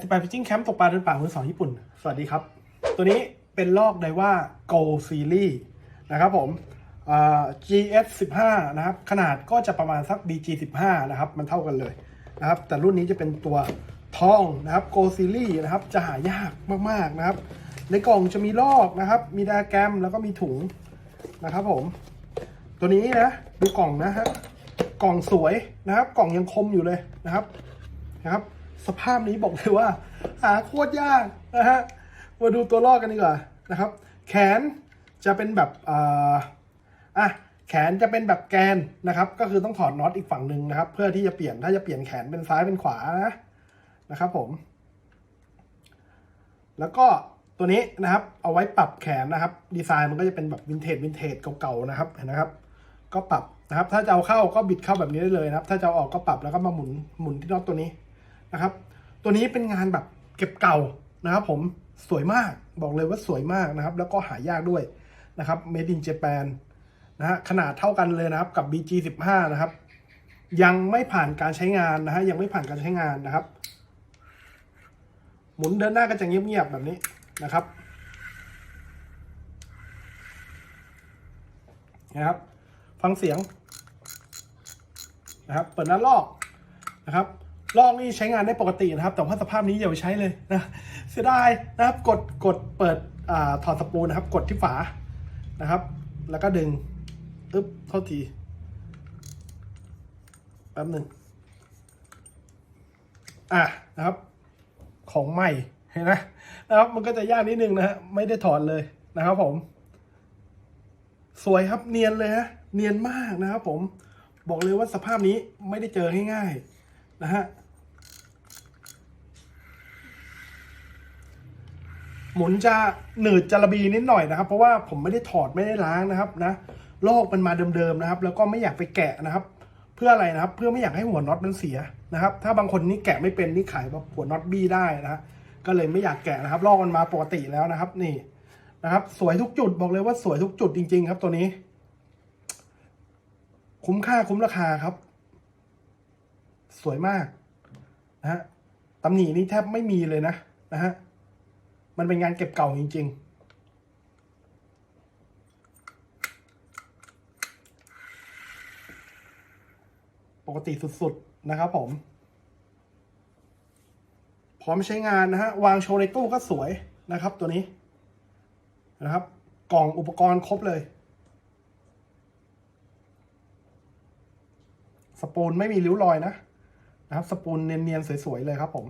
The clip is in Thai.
88 Fishing Camp ตกปลาเดินป่ามือสองญี่ปุ่น สวัสดีครับ ตัวนี้เป็นลอกไดว่า Go Series นะครับผม GS 15นะครับ ขนาดก็จะประมาณสัก BG 15นะครับ มันเท่ากันเลยนะครับ แต่รุ่นนี้จะเป็นตัวทองนะครับ Go Series นะครับ จะหายากมากๆนะครับ ในกล่องจะมีลอกนะครับ มีดอะแกรมแล้วก็มีถุงนะครับผม ตัวนี้นะ ดูกล่องนะฮะ กล่องสวยนะครับ กล่องยังคมอยู่เลยนะครับ นะครับ สภาพนี้บอกเลยว่า หาโคตรยากนะฮะ มาดูตัวลอกกันดีกว่านะครับ แขนจะเป็นแบบอ่าอะแขนจะเป็นแบบแกนนะครับ ก็คือต้องถอดน็อตอีกฝั่งหนึ่งนะครับ เพื่อที่จะเปลี่ยนถ้าจะเปลี่ยนแขนเป็นซ้ายเป็นขวานะนะครับผม แล้วก็ตัวนี้นะครับ เอาไว้ปรับแขนนะครับ ดีไซน์มันก็จะเป็นแบบวินเทจวินเทจเก่าๆนะครับเห็นนะครับ ก็ปรับนะครับ ถ้าจะเอาเข้าก็บิดเข้าแบบนี้ได้เลยนะครับ ถ้าจะเอาออกก็ปรับแล้วก็มาหมุนหมุนที่น็อตตัวนี้ นะครับ ตัวนี้เป็นงานแบบเก็บเก่านะครับผมสวยมากบอกเลยว่าสวยมากนะครับ แล้วก็หายากด้วยนะครับ made in Japan นะฮะขนาดเท่ากันเลยนะครับกับ BG 15 นะครับ ยังไม่ผ่านการใช้งานนะฮะยังไม่ผ่านการใช้งานนะครับ หมุนเดินหน้าก็จะเงียบๆแบบนี้นะครับนะครับ ฟังเสียงนะครับ เปิดหน้าลอกนะครับ ลอกนี่ใช้งานได้ปกตินะครับ แต่ว่าสภาพนี้อย่าไปใช้เลยนะเสียดายนะครับกดกดเปิดอถอดสปูนะครับ กดที่ฝานะครับ แล้วก็ดึงอึ๊บเท่าทีแป๊บหนึ่งอะนะครับ ของใหม่เห็นไหมนะครับ มันก็จะยากนิดนึงนะฮะไม่ได้ถอดเลยนะครับผม สวยครับเนียนเลยฮะเนียนมากนะครับผมบอกเลยว่าสภาพนี้ไม่ได้เจอง่ายๆนะฮะ หมุนจะหนืดจะระบีนิดหน่อยนะครับ เพราะว่าผมไม่ได้ถอดไม่ได้ล้างนะครับนะลอกมันมาเดิมๆนะครับ แล้วก็ไม่อยากไปแกะนะครับ เพื่ออะไรนะครับ เพื่อไม่อยากให้หัวน็อตมันเสียนะครับ ถ้าบางคนนี่แกะไม่เป็นนี่ขายแบบหัวน็อตบี้ได้นะฮะก็เลยไม่อยากแกะนะครับ ลอกมันมาปกติแล้วนะครับ นี่นะครับ สวยทุกจุดบอกเลยว่าสวยทุกจุดจริง ๆ ครับ ตัวนี้ คุ้มค่าคุ้มราคาครับ สวยมากนะฮะตำหนินี่แทบไม่มีเลยนะนะฮะ มันเป็นงานเก็บเก่าจริง ๆปกติสุดๆ นะครับผม พร้อมใช้งานนะฮะ วางโชว์ในตู้ก็สวยนะครับตัวนี้นะครับ กล่องอุปกรณ์ครบเลย สปูลไม่มีริ้วรอยนะ นะครับ สปูลเนียนๆ สวยๆ เลยครับผม